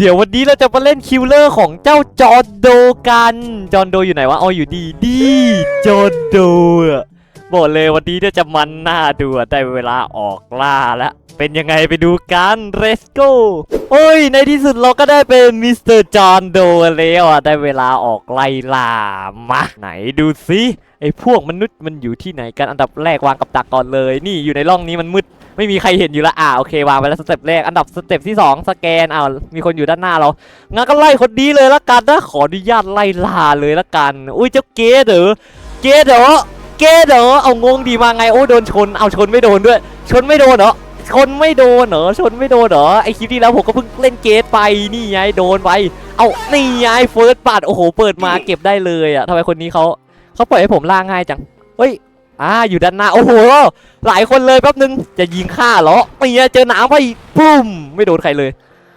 เดี๋ยววันนี้เราจะมาเล่นคิวเลอร์ของเจ้าจอร์โดกัน จอร์โดอยู่ไหนวะอ๋ออยู่ดีดีจอร์โดอะบอกเลยวันนี้เนี่ยจะมันหน้าดูอะได้เวลาออกล่าแล้ว เป็นยังไงไปดูกัน let's go โอ้ย ในที่สุดเราก็ได้เป็นมิสเตอร์จอร์โดแล้วอะได้เวลาออกไล่ล่ามาไหนดูสิไอ้พวกมนุษย์มันอยู่ที่ไหนกันอันดับแรกวางกับดักก่อนเลย นี่อยู่ในร่องนี้มันมืด ไม่มีใครเห็นอยู่ละอ่าโอเควางไปแล้วสเต็ปแรกอันดับสเต็ปที่สองสแกนอ้าวมีคนอยู่ด้านหน้าเรางั้นก็ไล่คนนี้เลยละกันนะขออนุญาตไล่ลาเลยละกัน อุ้ยเจ้าเกดเหรอเกดเหรอเกดเหรอเอางงดีมาไงโอ้โดนชนเอาชนไม่โดนด้วย ชนไม่โดนเหรอชนไม่โดนเหรอชนไม่โดนเหรอไอคลิปที่แล้วผมก็เพิ่งเล่นเกดไปนี่ไงโดนไปเอานี่ไงเฟิร์สปัดโอ้โหเปิดมาเก็บได้เลยอะทำไมคนนี้เขาเขาปล่อยให้ผมล่าง่ายจังเฮ้ย อ่าอยู่ด้านหน้า โอ้โห หลายคนเลยแป๊บนึง จะยิงฆ่าเหรอไม่เจอหนามไปปุ้ม ไม่โดนใครเลย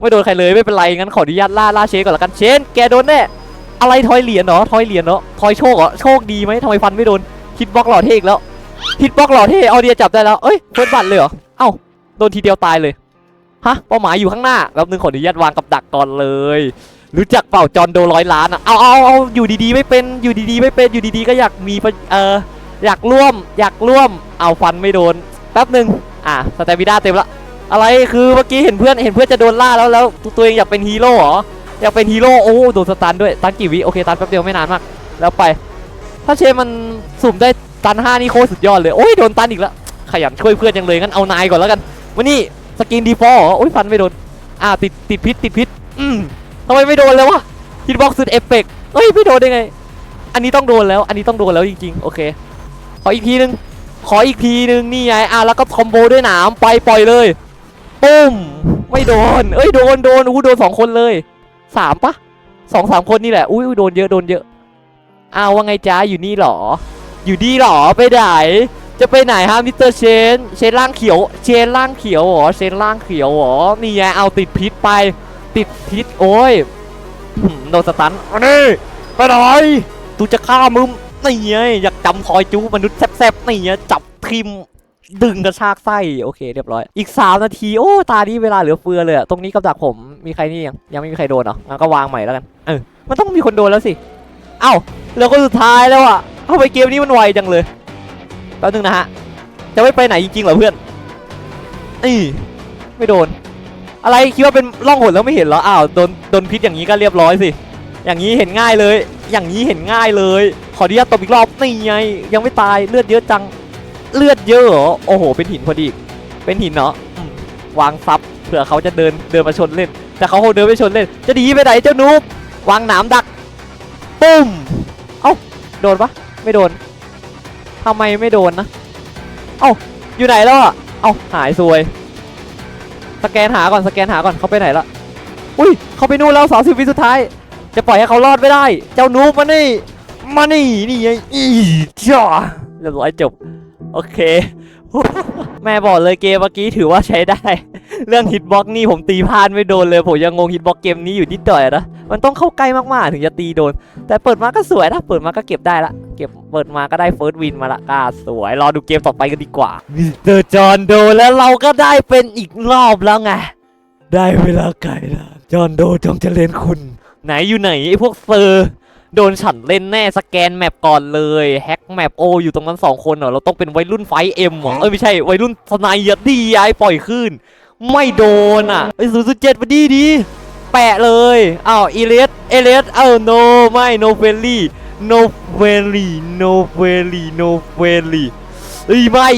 ไม่โดนใครเลยไม่เป็นไรงั้นขออนุญาตล่าล่าเชนก่อนละกันเชนแกโดนแน่อะไรทอยเหรียญเหรอทอยเหรียญเหรอทอยโชคเหรอโชคดีไหมทำไมฟันไม่โดนฮิตบล็อกหล่อเท่อีกแล้วฮิตบล็อกหล่อเท่เอาเดียจับได้แล้วเอ้ยเฟิร์สบัตรเลยเหรอเอ้าโดนทีเดียวตายเลยฮะเป้าหมายอยู่ข้างหน้าแป๊บนึงขออนุญาตวางกับดักก่อนเลยรู้จักเป่าจอนโดร้อยล้านอะเอาเอาเอาอยู่ดีๆไม่เป็นอยู่ดีๆไม่เป็นอยู่ดีๆก็อยากมีประเออ อยากร่วม อยากร่วม เอาฟันไม่โดน แป๊บหนึ่งอะสเตมิด้าเต็มละ อะไรคือเมื่อกี้เห็นเพื่อนเห็นเพื่อนจะโดนล่าแล้วแล้วตัวเองอยากเป็นฮีโร่เหรอ อยากเป็นฮีโร่โอ้โดนสตันด้วยตันกี่วิโอเคตันแป๊บเดียวไม่นานมาก แล้วไป ถ้าเชมันสุ่มได้ตันห้านี่โคตรสุดยอดเลยโอ้ยโดนตันอีกแล้วขยันช่วยเพื่อนยังเลยงั้นเอานายก่อนแล้วกันวันนี้สกินดีฟอลเหรอโอ้ยฟันไม่โดนอ่าติดติดพิษติดพิษอืมทำไมไม่โดนเลยวะฮิตบ็อกซ์สุดเอฟเฟกต์เฮ้ยไม่โดนได้ไง อันนี้ต้องโดนแล้ว อันนี้ต้องโดนแล้วจริงๆ โอเค ขออีกทีนึง ขออีกทีนึงนี่ไงอะแล้วก็คอมโบด้วยหนามไปปล่อยเลยปุ้มไม่โดน เอ้ยโดนโดนอู้โดนสองคนเลยสามปะสองสามคนนี่แหละอุ้ยโดนเยอะโดนเยอะอ้าวว่าไงจ้าอยู่นี่หรอ อยู่ดีหรอไปไหนจะไปไหนฮะมิสเตอร์เชนเชนล่างเขียว เชนล่างเขียวเหรอเชนล่างเขียวเหรอนี่ไงเอาติดพิษไป ติดพิษโอ้ยโดนสตันอันนี้ไปไหนตูจะฆ่ามึง นี่ไงอยากจำทอยจูมนุษย์แซ่บๆนี่ไงจับทิมดึงกระชากไส้โอเคเรียบร้อย อีก 3 นาที โอ้ ตานี้เวลาเหลือเฟือเลยอะตรงนี้กับดักผมมีใครนี่ยังยังไม่มีใครโดนเหรองั้นก็วางใหม่แล้วกันเออมันต้องมีคนโดนแล้วสิ เอ้าแล้วก็สุดท้ายแล้วอะทำไมเกมนี้มันไวจังเลยแป๊บนึงนะฮะจะไม่ไปไหนจริงๆเหรอเพื่อนนี่ไม่โดน อะไรคิดว่าเป็นร่องหนแล้วไม่เห็นเหรออ้าวโดนโดนพิษอย่างนี้ก็เรียบร้อยสิ อย่างนี้เห็นง่ายเลย อย่างนี้เห็นง่ายเลย ขออนุญาตตบอีกรอบนี่ไง ยังไม่ตายเลือดเยอะจัง เลือดเยอะเหรอ โอ้โห เป็นหินพอดี เป็นหินเนาะวางซับเผื่อเขาจะเดินเดินมาชนเล่น แต่เขาคงเดินไม่ชนเล่น จะดีไปไหนเจ้านูบวางหนามดัก ปุ้ม เอ้า โดนปะไม่โดนทำไมไม่โดนนะ เอ้า อยู่ไหนแล้วอะ เอ้า หายซวย สแกนหาก่อน สแกนหาก่อน เขาไปไหนละ อุ้ย เขาไปนู่นแล้วสามสิบวิสุดท้าย จะปล่อยให้เขารอดไม่ได้ เจ้านูบมานี่ มานี่นี่ไงอีจ้าเรียบร้อยจบ โอเค แม่บอกเลยเกมเมื่อกี้ถือว่าใช้ได้ เรื่องฮิตบ็อกนี่ผมตีพลาดไม่โดนเลย ผมยังงงฮิตบ็อกเกมนี้อยู่นิดหน่อยนะ มันต้องเข้าใกล้มากๆถึงจะตีโดน แต่เปิดมาก็สวยนะ เปิดมาก็เก็บได้ละ เก็บเปิดมาก็ได้เฟิร์สวินมาละก็สวย รอดูเกมต่อไปกันดีกว่ามิสเตอร์จอห์นโดแล้วเราก็ได้เป็นอีกรอบแล้วไง ได้เวลาไก่ละจอห์นโดจงเจริญคุณ ไหนอยู่ไหนไอ้พวกเซอร์โดนฉันเล่นแน่สแกนแมปก่อนเลยแฮกแมปโออยู่ตรงนั้นสองคนเหรอเราต้องเป็นวัยรุ่นไฟเอ็มหรอเอ้ยไม่ใช่วัยรุ่นสไนยดีไอปล่อยขึ้น ไม่โดนอะไอศูนย์ศูนย์เจ็ดมาดีดีแปะเลยอ้าวอีเลสเอเลสเออโนไม่โนเฟลลี่โนเฟลลี่โนเฟลลี่โนเฟลลี่เอ้ยไม่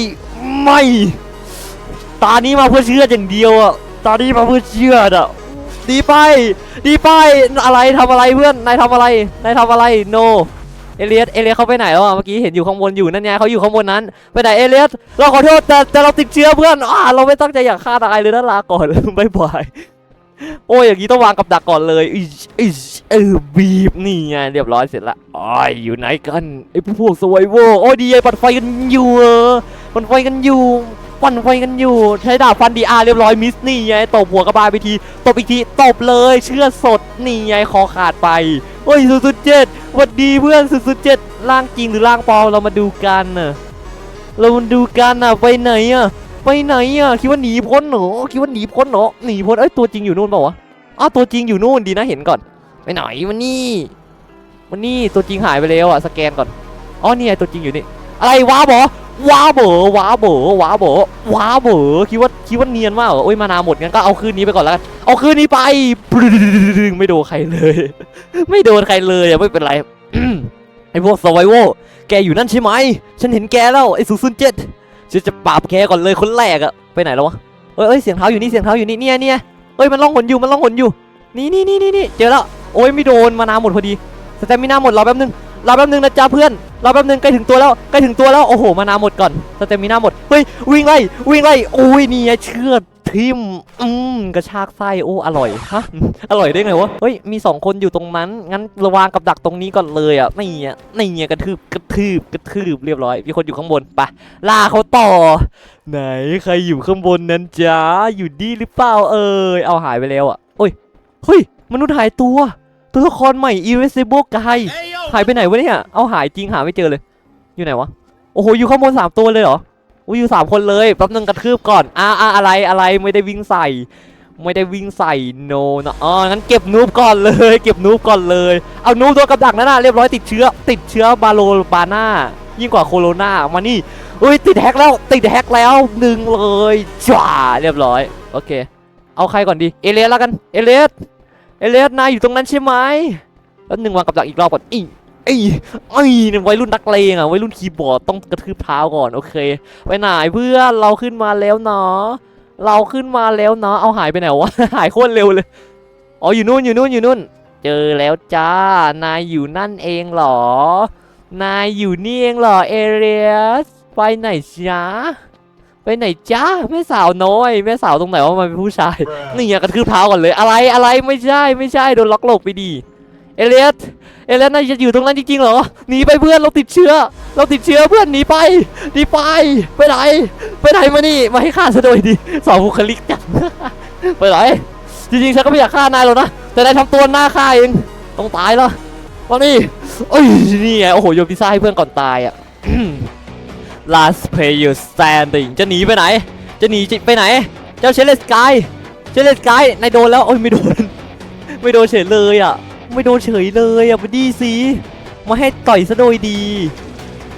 ไม่ตานี้มาเพื่อเชื่ออย่างเดียวอะตานี้มาเพื่อเชื่ออะ ดีไป ดีไป อะไรทำอะไรเพื่อน นายทำอะไร นายทำอะไร โน เอเลียส เอเลียสเขาไปไหนแล้วอะเมื่อกี้เห็นอยู่ข้างบนอยู่นั่นไงเขาอยู่ข้างบนนั้น ไปไหนเอเลียส เราขอโทษแต่แต่เราติดเชื้อเพื่อนอ่าเราไม่ตั้งใจอยากฆ่าตายเลยนะลาก่อนบายบายโอ้ยอย่างนี้ต้องวางกับดักก่อนเลยอิชอิเออบีบนี่ไงเรียบร้อยเสร็จละอ้อยอยู่ไหนกันไอ้พวกสวยโวโอ้ยดีไอ้ปัดไฟกันอยู่เออปัดไฟกันอยู่ ปั่นไฟกันอยู่ใช้ดาบฟันดีอาเรียบร้อยมิสนี่ไงตบหัวกระบาลไปทีตบอีกทีตบเลยเชื่อดสดนี่ไงคอขาดไปโอ้ยสุดสุดเจ็ดวัดดีเพื่อนสุดสุดเจ็ดร่างจริงหรือร่างปลอมเรามาดูกันน่ะเรามาดูกันน่ะไปไหนอะไปไหนอะคิดว่าหนีพ้นเหรอคิดว่าหนีพ้นเหรอหนีพ้นเอ้ยตัวจริงอยู่นู่นเปล่าวะอ้าวตัวจริงอยู่นู่นดีนะเห็นก่อนไปไหนมันนี่มันนี่ตัวจริงหายไปแล้วอะสแกนก่อนอ๋อนี่ไงตัวจริงอยู่นี่อะไรว้าบอ ว้าเบอว้าเบอว้าเบอว้าเบอคิดว่าคิดว่าเนียนมากเหรอโอ้ยมานาหมดงั้นก็เอาคืนนี้ไปก่อนแล้วกันเอาคืนนี้ไปไม่โดนใครเลย ไม่โดนใครเลยอะไม่เป็นไรไอพวกสไวโวแกอยู่นั่นใช่ไหมฉันเห็นแกแล้วไอ้ศูนย์เจ็ดฉันจะปราบแกก่อนเลยคนแรกอะไปไหนแล้ววะเอ้ยเสียงเท้าอยู่นี่เสียงเท้าอยู่นี่เนี่ยเนี่ยเอ้ยมันล่องหนอยู่มันล่องหนอยู่นี่นี่นี่นี่เจอแล้วโอ้ยไม่โดนมานาหมดพอดีสแตมินาหมดรอแป๊บนึง รอแป๊บนึงนะจ๊ะเพื่อนรอแป๊บนึงใกล้ถึงตัวแล้วใกล้ถึงตัวแล้วโอ้โหมานาหมดก่อนสแตมินาหมดเฮ้ยวิ่งไล่วิ่งไล่โอ้ยนี่ไงเชือดทิมอืมกระชากไส้โอ้อร่อยฮะอร่อยได้ไงวะเฮ้ยมีสองคนอยู่ตรงนั้นงั้นระวางกับดักตรงนี้ก่อนเลยอะนี่อะนี่อะกระทืบกระทืบกระทืบเรียบร้อยมีคนอยู่ข้างบนไปล่าเขาต่อ ไหนใครอยู่ข้างบนนั้นจ้าอยู่ดีหรือเปล่าเอ่ยเอาหายไปแล้วอะโอ้ยเฮ้ยมนุษย์หายตัว ตัวละครใหม่ Invisible Guy หายไปไหนวะเนี่ย เอาหายจริงหาไม่เจอเลย อยู่ไหนวะ โอ้โห อยู่ข้างบนสามตัวเลยเหรออุ้ยอยู่สามคนเลย แป๊บนึงกระทืบก่อน อ่าอ่าอะไรอะไรไม่ได้วิ่งใส่ ไม่ได้วิ่งใส่ no นะอ๋องั้นเก็บนูบก่อนเลย เก็บนูบก่อนเลย เอานูบตัวกับดักนั่นน่ะเรียบร้อยติดเชื้อ ติดเชื้อบาโลบาน่ายิ่งกว่าโคโรนามานี่อุ้ยติดแฮกแล้ว ติดแฮกแล้วดึงเลยจ้าเรียบร้อย โอเค เอาใครก่อนดี เอเลสแล้วกัน เอเลสเอ เลสนายอยู่ตรงนั้นใช่ไหมแล้วหนึ่งวางกับดักอีกรอบก่อนอีไอ้ไอ้เนี่ยวัยรุ่นนักเลงอะวัยรุ่นคีย์บอร์ดต้องกระทืบเท้าก่อนโอเค ไปไหนเพื่อนเราขึ้นมาแล้วเนาะเราขึ้นมาแล้วเนาะเอาหายไปไหนวะหายโคตรเร็วเลยอ๋ออยู่นู่นอยู่นู่นอยู่นู่น เจอแล้วจ้านายอยู่นั่นเองเหรอ นายอยู่นี่เองเหรอเอเรียสไปไหนจ้า ไปไหนจ้าแม่สาวน้อยแม่สาวตรงไหนว่ามันเป็นผู้ชายนี่อย่ากระทืบเท้าก่อนเลย อะไรอะไรไม่ใช่ไม่ใช่โดนล็อกหลบไปดีเอเลียสเอเลียสนายจะอยู่ตรงนั้นจริงๆเหรอหนีไปเพื่อนเราติดเชื้อ เราติดเชื้อเพื่อนหนีไปหนีไปไปไหนไปไหนมานี่มาให้ฆ่าซะโดยดีสองบุคลิกจังไปไหนจริงๆฉันก็ไม่อยากฆ่านายหรอกนะแต่นายทำตัวหน้าฆ่าเองต้องตายแล้ววันนี้เอ้ยนี่ไงโอ้โหโยนพิซซ่าให้เพื่อนก่อนตายอะ last player standing จะหนีไปไหน จะหนีไปไหน เจ้าเชลเลสกายเชลเลสกายนายโดนแล้วโอ้ยไม่โดน ไม่โดนเฉยเลยอะ ไม่โดนเฉยเลยอะมาดีสิมาให้ต่อยซะโดยดี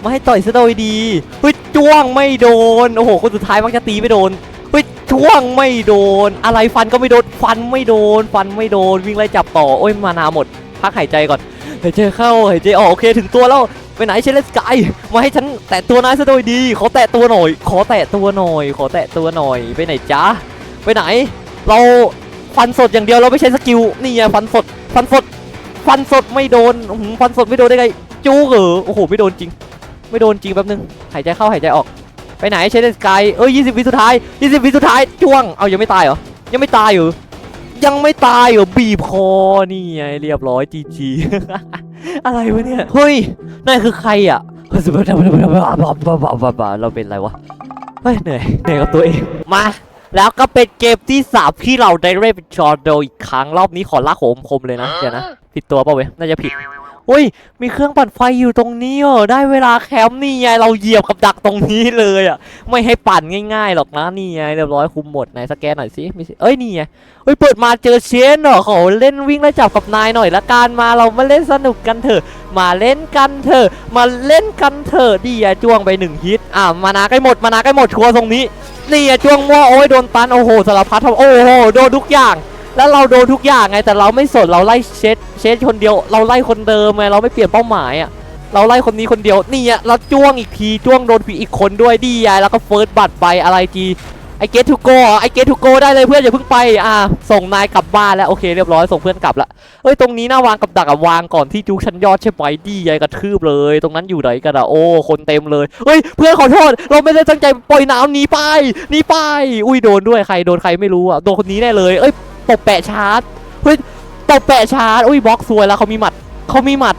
มาให้ต่อยซะโดยดีเฮ้ยจ้วงไม่โดน โอ้โห คนสุดท้ายมักจะตีไม่โดนเฮ้ยจ้วงไม่โดน อะไรฟันก็ไม่โดน ฟันไม่โดน ฟันไม่โดน วิ่งไล่จับต่อ โอ้ยมานาหมด พักหายใจก่อน หายใจเข้า หายใจออก โอเค ถึงตัวแล้ว ไปไหนเชลเลสกายมาให้ฉันแตะตัวนายซะโดยดีขอแตะตัวหน่อย ขอแตะตัวหน่อย ขอแตะตัวหน่อยไปไหนจ๊ะไปไหน เราฟันสดอย่างเดียวเราไม่ใช้สกิลนี่ไงฟันสดฟันสดฟันสดไม่โดนอื้อหือฟันสดไม่โดนได้ไงจู๊กเหรอโอ้โหไม่โดนจริง ไม่โดนจริงแป๊บนึงหายใจเข้าหายใจออก ไปไหนเชนสกายเอ้ย20วิสุดท้าย20วิสุดท้ายจ้วงเอายังไม่ตายเหรอยังไม่ตายเหรอยังไม่ตายเหรอบีบคอนี่ไงเรียบร้อยจีจี อะไรวะเนี่ย เฮ้ยนั่นคือใครอะเราเป็นอะไรวะ เฮ้ยเหนื่อยเหนื่อยกับตัวเอง มาแล้วก็เป็นเกมที่สามที่เราได้เล่นเป็นจอร์โดอีกครั้งรอบนี้ขอลากโหมคมเลยนะ เดี๋ยวนะ ผิดตัวเปล่าเว้ย น่าจะผิด อุ้ย มีเครื่องปั่นไฟอยู่ตรงนี้เหรอได้เวลาแคมป์นี่ไงเราเหยียบกับดักตรงนี้เลยอะ ไม่ให้ปั่นง่ายๆหรอกนะนี่ไงเรียบร้อยคุมหมดไหนสแกนหน่อยสิมีเอ้ยนี่ไงเอ้ยเปิดมาเจอเชนเหรอขอเล่นวิ่งไล่จับกับนายหน่อยละกันมาเรามาเล่นสนุกกันเถอะ มาเล่นกันเถอะ มาเล่นกันเถอะดีอะจ้วงไปหนึ่งฮิตอะมานาใกล้หมดมานาใกล้หมดชัวร์ตรงนี้นี่อะจ้วงมั่วโอ้ยโดนตันโอ้โหสารพัดทำโอ้โหโดนทุกอย่าง แล้วเราโดนทุกอย่างไงแต่เราไม่สนเราไล่เชดเชดคนเดียว เราไล่คนเดิมไงเราไม่เปลี่ยนเป้าหมายอะเราไล่คนนี้คนเดียวนี่อะเราจ้วงอีกทีจ้วงโดนผีอีกคนด้วยดียายแล้วก็เฟิร์สบัตรไปอะไรจีไอเกตทูโกไอเกตทูโกได้เลยเพื่อนอย่าเพิ่งไปอะส่งนายกลับบ้านแล้วโอเคเรียบร้อยส่งเพื่อนกลับละเอ้ยตรงนี้น่าวางกับดักอะวางก่อนที่จุกชั้นยอดใช่ไหมดียายกระทืบเลย ตรงนั้นอยู่ไหนกันอะโอ้คนเต็มเลยเฮ้ยเพื่อนขอโทษ เราไม่ได้ตั้งใจปล่อยน้ำหนีไปหนีไป อุ้ยโดนด้วยใครโดนใครไม่รู้อะโดนคนนี้แน่เลยเอ้ย ตบแปะชาร์จเฮ้ยตบแปะชาร์จอุ้ยบล็อกซวยแล้วเขามีหมัดเขามีหมัด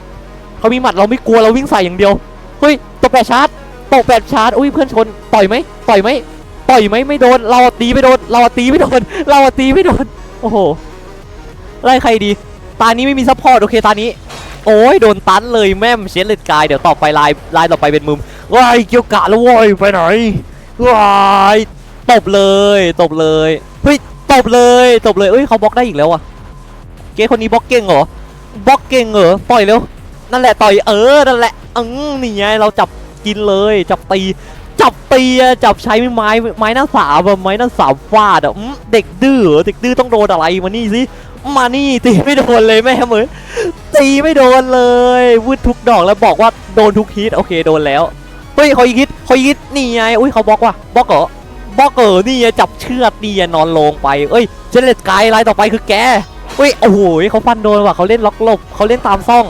เขามีหมัดเราไม่กลัวเราวิ่งใส่อย่างเดียวเฮ้ยตบแปะชาร์จตบแปะชาร์จอุ้ยเพื่อนชนต่อยไหมต่อยไหมต่อยไหมไม่โดนเราตีไม่โดนเราตีไม่โดนเราตีไม่โดนโอ้โหไล่ใครดีตานี้ไม่มีซัพพอร์ตโอเคตานี้โอ้ยโดนตันเลยแม่มเชนเลดกายเดี๋ยวต่อไปลายลายต่อไปเป็นมุมว้ายเกี่ยวกะแล้วว้ยไปไหนว้ายตบเลยตบเลยเฮ้ย ตบเลยตบเลยเอ้ยเขาบล็อกได้อีกแล้วอะเกคนนี้บล็อกเก่งเหรอบล็อกเก่งเหรอต่อยเร็วนั่นแหละต่อยเออนั่นแหละอืมนี่ไงเราจับกินเลยจับตีจับตีจับใช้ไม้ไม้หน้าสามอะไม้หน้าสามฟาดอะเด็กดื้อเหรอเด็กดื้อต้องโดนอะไรมานี่สิมานี่ตีไม่โดนเลยแม่เหมือนตีไม่โดนเลยวืดทุกดอกแล้วบอกว่าโดนทุกฮิตโอเคโดนแล้วเฮ้ยเขาอีกฮิตเขาอีกฮิตนี่ไงอุ้ยเขาบล็อกว่ะบล็อกเหรอ บอกเออนี่จับเชือกนี่นอนลงไปเอ้ยเจเลตไกด์ไลน์ต่อไปคือแกเฮ้ยโอ้โหเขาฟันโดนว่ะเขาเล่นล็อกหลบเขาเล่นตามซ่อง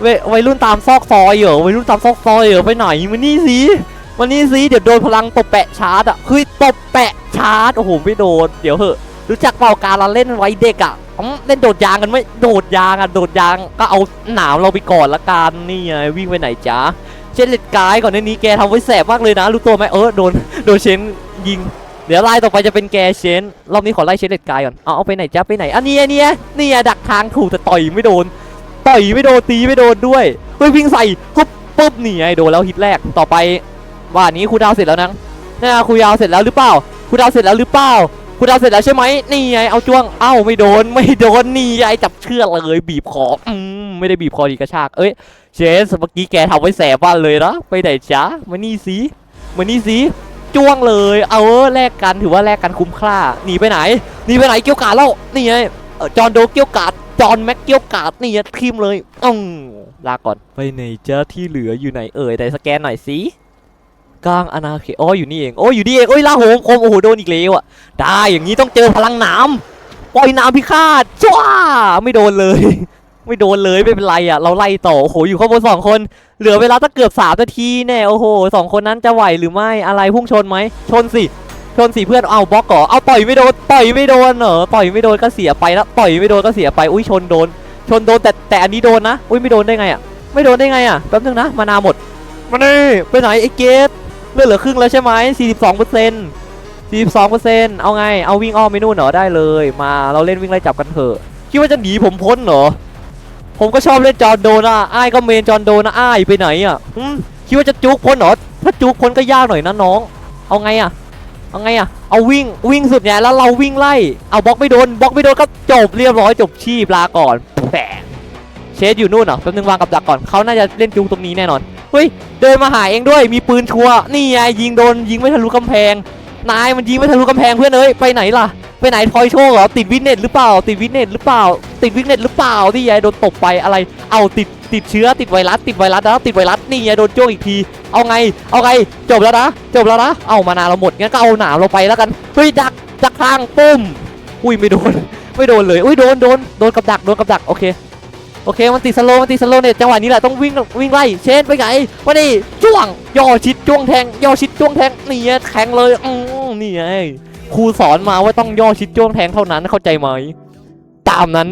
เววัยรุ่นตามซอกซอยเหรอวัยรุ่นตามซอกซอยเหรอไปไหนมานี่สิมานี่สิเดี๋ยวโดนพลังตบแปะชาร์จอะเฮ้ยตบแปะชาร์จโอ้โหไม่โดนเดี๋ยวเหอะรู้จักเปล่าการละเล่นไว้เด็กอะเล่นโดดยางกันไหมโดดยางอะโดดยางก็เอาหนามเราไปก่อนละกันนี่ไงวิ่งไปไหนจ๊ะเจเลตไกด์ก่อนหน้านี้แกทำไว้แสบมากเลยนะรู้ตัวไหมเออโดนโดนเชน ยิง เดี๋ยวไล่ต่อไปจะเป็นแกเชนรอบนี้ขอไล่เชนเด็ดกายก่อน เอาเอาไปไหนจ้าไปไหนอันนี้อันนี้นี่ดักทางถูกแต่ต่อยไม่โดน ต่อยไม่โดนตีไม่โดนด้วยเฮ้ยวิ่งใส่ปุ๊บปุ๊บหนีไงโดนแล้วฮิตแรกต่อไปว่านี้ครูดาวเสร็จแล้วนะนี่ครูดาวเสร็จแล้วหรือเปล่าครูดาวเสร็จแล้วหรือเปล่าครูดาวเสร็จแล้วใช่ไหมนี่ไงเอาจ้วงเอ้าไม่โดนไม่โดนนี่ไงจับเชือกเลยบีบคออืมไม่ได้บีบคอดีกระชากเอ้ยเชนเมื่อกี้แกทำไว้แสบบ้านเลยนะไปไหนจ้ามานี่สิมานี่สิ จ้วงเลย เอาแลกกันถือว่าแลกกันคุ้มค่าหนีไปไหนหนีไปไหนเกี่ยวกาดแล้วนี่ไงจอห์นโดเกี่ยวกาดจอห์นแม็กเกี่ยวกาดนี่ไงทีมเลยอืมลาก่อนไปไหนเจ้าที่เหลืออยู่ไหนเอ่ยแต่สแกนหน่อยสิกลางอนาเขตอ๋ออยู่นี่เองโอ้ยอยู่นี่เองโอ้ยลาโหมคมโอ้โหโดนอีกแล้วอะได้อย่างนี้ต้องเจอพลังน้ำปล่อยน้ำพิฆาตจ้าไม่โดนเลย ไม่โดนเลยไม่เป็นไรอะเราไล่ต่อโอ้โหอยู่ข้างบนสองคน เหลือเวลาตั้งเกือบสามนาทีแน่โอ้โหสองคนนั้นจะไหวหรือไม่อะไรพุ่งชนไหมชนสิชนสิเพื่อนเอาบล็อกก่อเอาต่อยไม่โดนต่อยไม่โดนเหรอต่อยไม่โดนก็เสียไปแล้วต่อยไม่โดนก็เสียไปอุ้ยชนโดน ชนโดนแต่แต่อันนี้โดนนะอุ้ยไม่โดนได้ไงอะไม่โดนได้ไงอะแป๊บนึงนะมานาหมดมานี่ไปไหนไอ้เกตเลือดเหลือครึ่งแล้วใช่ไหม42เปอร์เซ็นต์42เปอร์เซ็นต์เอาไงเอาวิ่งอ้อมไปนู่นเหรอได้เลย มาเราเล่นวิ่งไล่จับกันเถอะคิดว่าจะหนีผมพ้นเหรอ ผมก็ชอบเล่นจอนโดนะอ้ายก็เมนจอนโดนะอ้ายไปไหนอะคิดว่าจะจุกพ้นเหรอถ้าจุกพ้นก็ยากหน่อยนะน้อง เอาไงอะเอาไงอะเอาวิ่งวิ่งสุดไงแล้วเราวิ่งไล่เอาบล็อกไม่โดนบล็อกไม่โดนก็จบเรียบร้อยจบชีพลาก่อนแผลเชดอยู่นู่นเหรอแป๊บนึงวางกับดักก่อนเขาน่าจะเล่นจุกตรงนี้แน่นอนเฮ้ยเดินมาหาเองด้วยมีปืนชัวนี่ไงยิงโดนยิงไม่ทะลุกำแพง นายมันยิงไม่ทะลุกำแพงเพื่อนเอ้ยไปไหนล่ะไปไหนทอยโชว์เหรอติดวินเน็ตหรือเปล่าติดวินเน็ตหรือเปล่า ติดวินเน็ตหรือเปล่านี่ไงโดนตบไปอะไร เอาติดติดเชื้อติดไวรัสติดไวรัสแล้วติดไวรัสนี่ไงโดนโจ้งอีกที เอาไง เอาไง จบแล้วนะจบแล้วนะเอามานาเราหมดงั้นก็เอาหนามเราไปแล้วกันเฮ้ยดักดักทางปุ้มอุ้ยไม่โดนไม่โดนเลยอุ้ยโดนโดนโดนกับดักโดนกับดักโอเคโอเคมันติดสโลมันติดสโลเนี่ยจังหวะนี้แหละต้องวิ่งวิ่งไล่เชนไปไหนมาดิจ้วงย่อชิดจ้วงแทงย่อชิดจ้วงแทงนี่แทงเลยอืมนี่ไงครูสอนมาว่าต้องย่อชิดจ้วงแทงเท่านั้นเข้าใจไหมตามนั้น